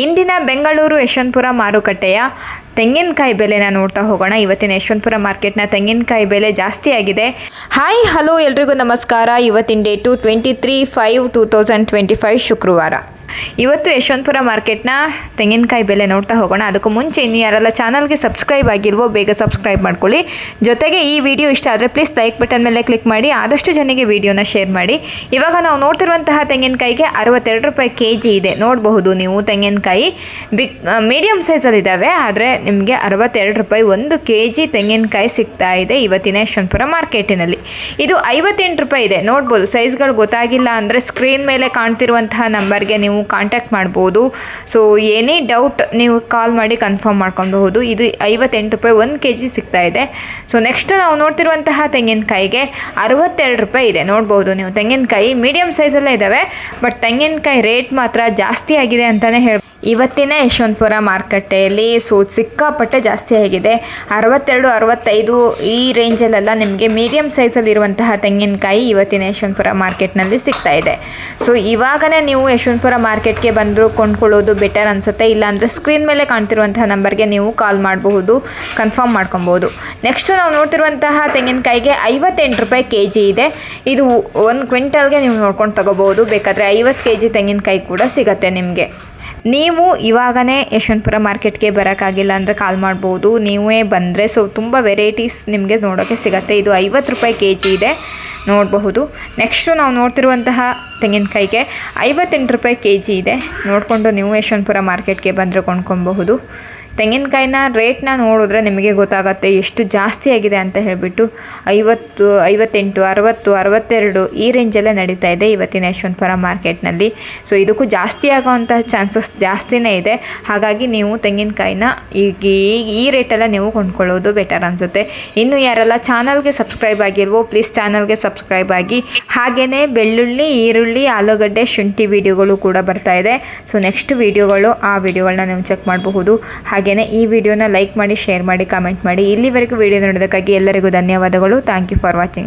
ಇಂದಿನ ಬೆಂಗಳೂರು ಯಶವಂತಪುರ ಮಾರುಕಟ್ಟೆಯ ತೆಂಗಿನಕಾಯಿ ಬೆಲೆನ ನೋಡ್ತಾ ಹೋಗೋಣ. ಇವತ್ತಿನ ಯಶವಂತಪುರ ಮಾರ್ಕೆಟ್ನ ತೆಂಗಿನಕಾಯಿ ಬೆಲೆ ಜಾಸ್ತಿ ಆಗಿದೆ. ಹಾಯ್, ಹಲೋ ಎಲ್ರಿಗೂ ನಮಸ್ಕಾರ. ಇವತ್ತಿನ date twenty three five two thousand twenty five ಶುಕ್ರವಾರ. ಇವತ್ತು ಯಶವಂತಪುರ ಮಾರ್ಕೆಟ್ನ ತೆಂಗಿನಕಾಯಿ ಬೆಲೆ ನೋಡ್ತಾ ಹೋಗೋಣ. ಅದಕ್ಕೂ ಮುಂಚೆ ಇನ್ನು ಯಾರೆಲ್ಲ ಚಾನಲ್ಗೆ ಸಬ್ಸ್ಕ್ರೈಬ್ ಆಗಿಲ್ವೋ ಬೇಗ ಸಬ್ಸ್ಕ್ರೈಬ್ ಮಾಡ್ಕೊಳ್ಳಿ. ಜೊತೆಗೆ ಈ ವಿಡಿಯೋ ಇಷ್ಟ ಆದರೆ ಪ್ಲೀಸ್ ಲೈಕ್ ಬಟನ್ ಮೇಲೆ ಕ್ಲಿಕ್ ಮಾಡಿ, ಆದಷ್ಟು ಜನಕ್ಕೆ ವಿಡಿಯೋನ ಶೇರ್ ಮಾಡಿ. ಇವಾಗ ನಾವು ನೋಡ್ತಿರುವಂತಹ ತೆಂಗಿನಕಾಯಿಗೆ ಅರವತ್ತೆರಡು ರೂಪಾಯಿ ಕೆ ಜಿ ಇದೆ. ನೋಡಬಹುದು ನೀವು ತೆಂಗಿನಕಾಯಿ. ಬಿಗ್ ಮೀಡಿಯಮ್ ಸೈಜಲ್ಲಿದ್ದಾವೆ ಆದರೆ ನಿಮಗೆ ಅರವತ್ತೆರಡು ರೂಪಾಯಿ ಒಂದು ಕೆ ಜಿ ತೆಂಗಿನಕಾಯಿ ಸಿಗ್ತಾ ಇದೆ ಇವತ್ತಿನ ಯಶವಂತಪುರ ಮಾರ್ಕೆಟಿನಲ್ಲಿ. ಇದು ಐವತ್ತೆಂಟು ರೂಪಾಯಿ ಇದೆ. ನೋಡ್ಬೋದು ಸೈಜ್ಗಳು ಗೊತ್ತಾಗಿಲ್ಲ ಅಂದರೆ ಸ್ಕ್ರೀನ್ ಮೇಲೆ ಕಾಣ್ತಿರುವಂತಹ ನಂಬರ್ಗೆ ನೀವು ಕಾಂಟ್ಯಾಕ್ಟ್ ಮಾಡ್ಬೋದು. ಸೊ ಏನೇ ಡೌಟ್ ನೀವು ಕಾಲ್ ಮಾಡಿ ಕನ್ಫರ್ಮ್ ಮಾಡ್ಕೊಬಹುದು. ಇದು ಐವತ್ತೆಂಟು ರೂಪಾಯಿ ಒಂದು ಕೆ ಜಿ ಸಿಗ್ತಾ ಇದೆ. ಸೊ ನೆಕ್ಸ್ಟ್ ನಾವು ನೋಡ್ತಿರುವಂತಹ ತೆಂಗಿನಕಾಯಿಗೆ ಅರವತ್ತೆರಡು ರೂಪಾಯಿ ಇದೆ. ನೋಡ್ಬೋದು ನೀವು. ತೆಂಗಿನಕಾಯಿ ಮೀಡಿಯಮ್ ಸೈಜಲ್ಲೇ ಇದ್ದಾವೆ ಬಟ್ ತೆಂಗಿನಕಾಯಿ ರೇಟ್ ಮಾತ್ರ ಜಾಸ್ತಿ ಆಗಿದೆ ಅಂತಲೇ ಹೇಳಿ ಇವತ್ತಿನ ಯಶವಂತಪುರ ಮಾರುಕಟ್ಟೆಯಲ್ಲಿ ಸೊ ಸಿಕ್ಕಾಪಟ್ಟೆ ಜಾಸ್ತಿ ಆಗಿದೆ. ಅರವತ್ತೆರಡು, ಅರವತ್ತೈದು ಈ ರೇಂಜಲ್ಲೆಲ್ಲ ನಿಮಗೆ ಮೀಡಿಯಮ್ ಸೈಜಲ್ಲಿರುವಂತಹ ತೆಂಗಿನಕಾಯಿ ಇವತ್ತಿನ ಯಶವಂತಪುರ ಮಾರ್ಕೆಟ್ನಲ್ಲಿ ಸಿಗ್ತಾ ಇದೆ. ಸೊ ಇವಾಗಲೇ ನೀವು ಯಶವಂತಪುರ ಮಾರ್ಕೆಟ್ಗೆ ಬಂದರೂ ಕೊಂಡ್ಕೊಳ್ಳೋದು ಬೆಟರ್ ಅನಿಸುತ್ತೆ. ಇಲ್ಲಾಂದರೆ ಸ್ಕ್ರೀನ್ ಮೇಲೆ ಕಾಣ್ತಿರುವಂತಹ ನಂಬರ್ಗೆ ನೀವು ಕಾಲ್ ಮಾಡಬಹುದು ಕನ್ಫರ್ಮ್ ಮಾಡ್ಕೊಬೋದು. ನೆಕ್ಸ್ಟ್ ನಾವು ನೋಡ್ತಿರುವಂತಹ ತೆಂಗಿನಕಾಯಿಗೆ ಐವತ್ತೆಂಟು ರೂಪಾಯಿ ಕೆ ಜಿ ಇದೆ. ಇದು ಒಂದು ಕ್ವಿಂಟಲ್ಗೆ ನೀವು ನೋಡ್ಕೊಂಡು ತಗೋಬೋದು ಬೇಕಾದರೆ ಐವತ್ತು ಕೆ ಜಿ ತೆಂಗಿನಕಾಯಿ ಕೂಡ ಸಿಗುತ್ತೆ ನಿಮಗೆ. ನೀವು ಇವಾಗನೇ ಯಶವಂತಪುರ ಮಾರ್ಕೆಟ್ಗೆ ಬರೋಕ್ಕಾಗಿಲ್ಲ ಅಂದರೆ ಕಾಲ್ ಮಾಡ್ಬೋದು. ನೀವೇ ಬಂದರೆ ಸೊ ತುಂಬ ವೆರೈಟೀಸ್ ನಿಮಗೆ ನೋಡೋಕ್ಕೆ ಸಿಗುತ್ತೆ. ಇದು ಐವತ್ತು ರೂಪಾಯಿ ಕೆ ಜಿ ಇದೆ. ನೋಡಬಹುದು. ನೆಕ್ಸ್ಟು ನಾವು ನೋಡ್ತಿರುವಂತಹ ತೆಂಗಿನಕಾಯಿಗೆ ಐವತ್ತೆಂಟು ರೂಪಾಯಿ ಕೆ ಜಿ ಇದೆ. ನೋಡಿಕೊಂಡು ನೀವು ಯಶವಂತಪುರ ಮಾರ್ಕೆಟ್ಗೆ ಬಂದರೆ ಕೊಂಡ್ಕೊಬಹುದು ತೆಂಗಿನಕಾಯಿನ ರೇಟ್ನ ನೋಡಿದ್ರೆ ನಿಮಗೆ ಗೊತ್ತಾಗತ್ತೆ ಎಷ್ಟು ಜಾಸ್ತಿ ಆಗಿದೆ ಅಂತ ಹೇಳಿಬಿಟ್ಟು ಐವತ್ತು, ಐವತ್ತೆಂಟು, ಅರವತ್ತು, ಅರವತ್ತೆರಡು ಈ ರೇಂಜಲ್ಲೇ ನಡೀತಾ ಇದೆ ಇವತ್ತಿನ ಯಶವಂತಪುರ ಮಾರ್ಕೆಟ್ನಲ್ಲಿ. ಸೊ ಇದಕ್ಕೂ ಜಾಸ್ತಿ ಆಗೋವಂಥ ಚಾನ್ಸಸ್ ಜಾಸ್ತಿನೇ ಇದೆ. ಹಾಗಾಗಿ ನೀವು ತೆಂಗಿನಕಾಯಿನ ಈಗ ಈ- ರೇಟೆಲ್ಲ ನೀವು ಕೊಂಡ್ಕೊಳ್ಳೋದು ಬೆಟರ್ ಅನಿಸುತ್ತೆ. ಇನ್ನು ಯಾರೆಲ್ಲ ಚಾನಲ್ಗೆ ಸಬ್ಸ್ಕ್ರೈಬ್ ಆಗಿಲ್ವೋ, ಪ್ಲೀಸ್ ಚಾನಲ್ಗೆ ಸಬ್ಸ್ಕ್ರೈಬ್ ಆಗಿ. ಹಾಗೆಯೇ ಬೆಳ್ಳುಳ್ಳಿ, ಈರುಳ್ಳಿ, ಆಲೂಗಡ್ಡೆ, ಶುಂಠಿ ವಿಡಿಯೋಗಳು ಕೂಡ ಬರ್ತಾ ಇದೆ. ಸೊ ನೆಕ್ಸ್ಟ್ ವಿಡಿಯೋಗಳು ಆ ವೀಡಿಯೋಗಳನ್ನ ನೀವು ಚೆಕ್ ಮಾಡಬಹುದು. ಹಾಗೆಯೇ ಈ ವಿಡಿಯೋನ ಲೈಕ್ ಮಾಡಿ, ಶೇರ್ ಮಾಡಿ ಕಾಮೆಂಟ್ ಮಾಡಿ. ಇಲ್ಲಿವರೆಗೂ ವಿಡಿಯೋ ನೋಡೋದಕ್ಕಾಗಿ ಎಲ್ಲರಿಗೂ ಧನ್ಯವಾದಗಳು. Thank you for watching